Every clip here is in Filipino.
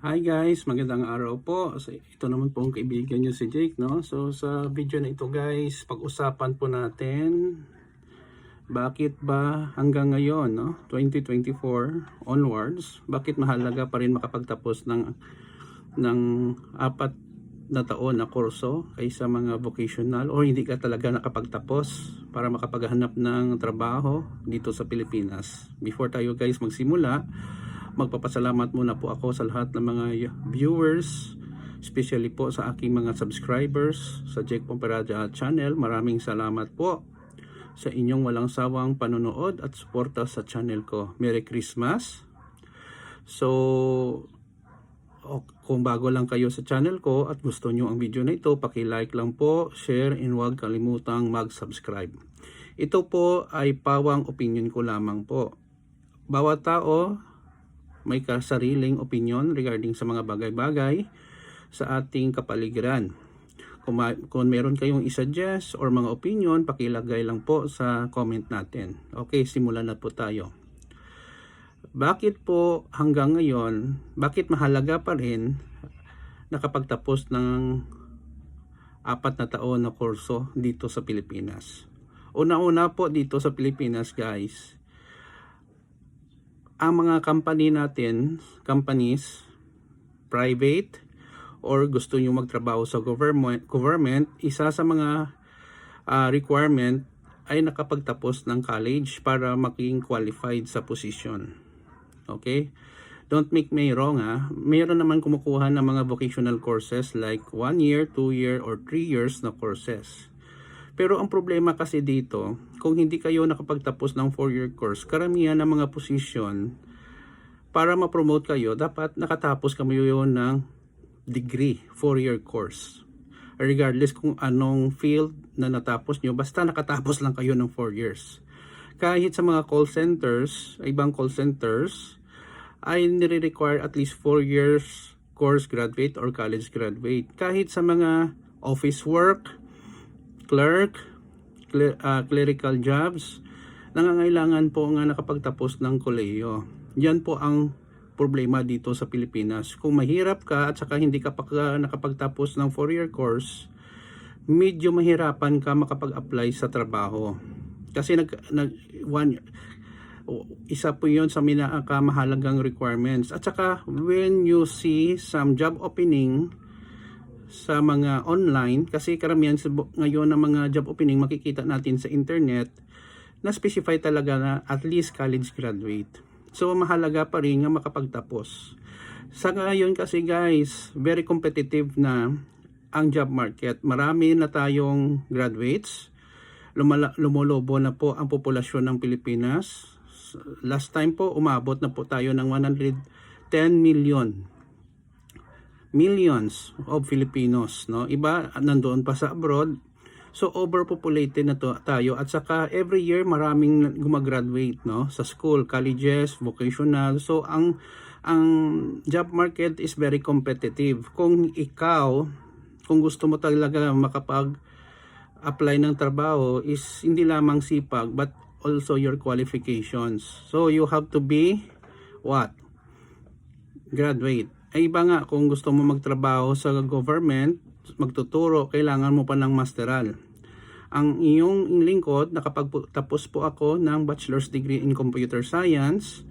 Hi guys, magandang araw po. So, ito naman po ang kaibigan nyo si Jake, no? So sa video na ito guys, pag-usapan po natin bakit ba hanggang ngayon, no? 2024 onwards, bakit mahalaga pa rin makapagtapos ng ng apat na taon na kurso kaysa mga vocational or hindi ka talaga nakapagtapos para makapaghanap ng trabaho dito sa Pilipinas. Before tayo guys magsimula, magpapasalamat muna po ako sa lahat ng mga viewers, especially po sa aking mga subscribers sa Jake Pomperaja channel. Maraming salamat po sa inyong walang sawang panonood at suporta sa channel ko. Merry Christmas! So, kung bago lang kayo sa channel ko at gusto nyo ang video na ito, paki-like lang po, share, and huwag kalimutang mag-subscribe. Ito po ay pawang opinion ko lamang po. Bawat tao may kasariling opinion regarding sa mga bagay-bagay sa ating kapaligiran. Kung, ma- kung meron kayong isuggest or mga opinion, pakilagay lang po sa comment natin. Okay, simulan na po tayo. Bakit po hanggang ngayon, bakit mahalaga pa rin nakapagtapos ng apat na taon na kurso dito sa Pilipinas? Una-una po dito sa Pilipinas guys, ang mga company natin, companies, private, or gusto nyo magtrabaho sa government, government isa sa mga ah, requirement ay nakapagtapos ng college para maging qualified sa position. Okay? Don't make me wrong ha. Meron naman kumukuha ng mga vocational courses like 1 year, 2 year, or 3 years na courses. Pero ang problema kasi dito, kung hindi kayo nakapagtapos ng 4-year course, karamihan ng mga position, para ma-promote kayo, dapat nakatapos kayo ng degree, 4-year course. Regardless kung anong field na natapos nyo, basta nakatapos lang kayo ng 4 years. Kahit sa mga call centers, ibang call centers, ay nire-require at least 4 years course graduate or college graduate. Kahit sa mga office work, clerk, cle- ah, clerical jobs, nangangailangan po nga nakapagtapos ng kolehiyo. Yan po ang problema dito sa Pilipinas. Kung mahirap ka at saka hindi ka pa ka nakapagtapos ng 4-year course, medyo mahirapan ka makapag-apply sa trabaho. Kasi nag, nag one, isa po yon sa pinakamahalagang requirements. At saka, when you see some job opening sa mga online, kasi karamihan ngayon ng mga job opening makikita natin sa internet, na specify talaga na at least college graduate. So, mahalaga pa rin nga makapagtapos. Sa ngayon kasi guys, very competitive na ang job market. Marami na tayong graduates. Lumala, lumulobo na po ang populasyon ng Pilipinas. Last time po, umabot na po tayo ng 110 million millions of Filipinos, no? Iba nandoon pa sa abroad. So overpopulated na to, tayo at saka every year maraming gumagraduate, no? Sa school, colleges, vocational. So ang ang job market is very competitive. Kung ikaw kung gusto mo talaga makapag apply ng trabaho is hindi lamang sipag but also your qualifications. So you have to be what? graduate. Ay iba nga kung gusto mo magtrabaho sa government, magtuturo, kailangan mo pa ng masteral. Ang iyong lingkod, nakapagtapos po ako ng bachelor's degree in computer science.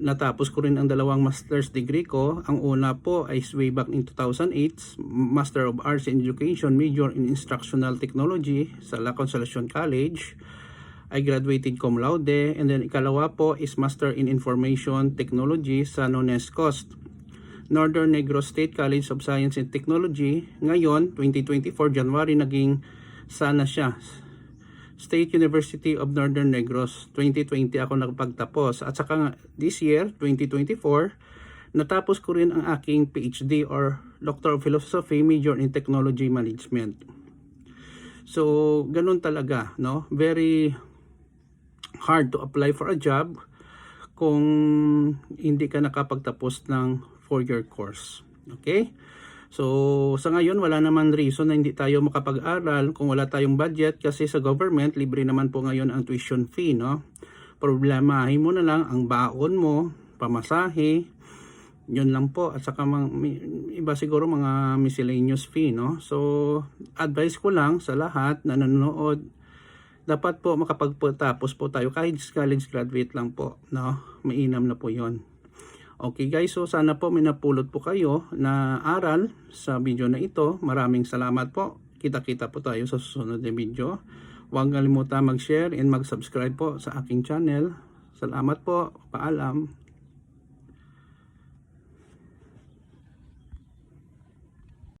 Natapos ko rin ang dalawang master's degree ko. Ang una po ay way back in 2008, Master of Arts in Education, major in Instructional Technology sa La Consolacion College. I graduated cum laude and then ikalawa po is Master in Information Technology sa NONESCOST. Northern Negros State College of Science and Technology. Ngayon, 2024 January naging sana siya. State University of Northern Negros. 2020 ako nakapagtapos. At saka this year, 2024, natapos ko rin ang aking PhD or Doctor of Philosophy major in Technology Management. So, ganun talaga, no? Very hard to apply for a job kung hindi ka nakapagtapos ng 4-year course. Okay? So, sa ngayon, wala naman reason na hindi tayo makapag-aral kung wala tayong budget kasi sa government, libre naman po ngayon ang tuition fee, no? Problemahin mo na lang ang baon mo, pamasahe, Yun lang po. At saka mga, iba siguro mga miscellaneous fee, no? So, advice ko lang sa lahat na nanonood, dapat po makapagpatapos po tayo kahit college graduate lang po, no? Mainam na po yon. Okay guys, so sana po may napulot po kayo na aral sa video na ito. Maraming salamat po. Kita-kita po tayo sa susunod na video. Huwag kalimutan mag-share and mag-subscribe po sa aking channel. Salamat po. Paalam.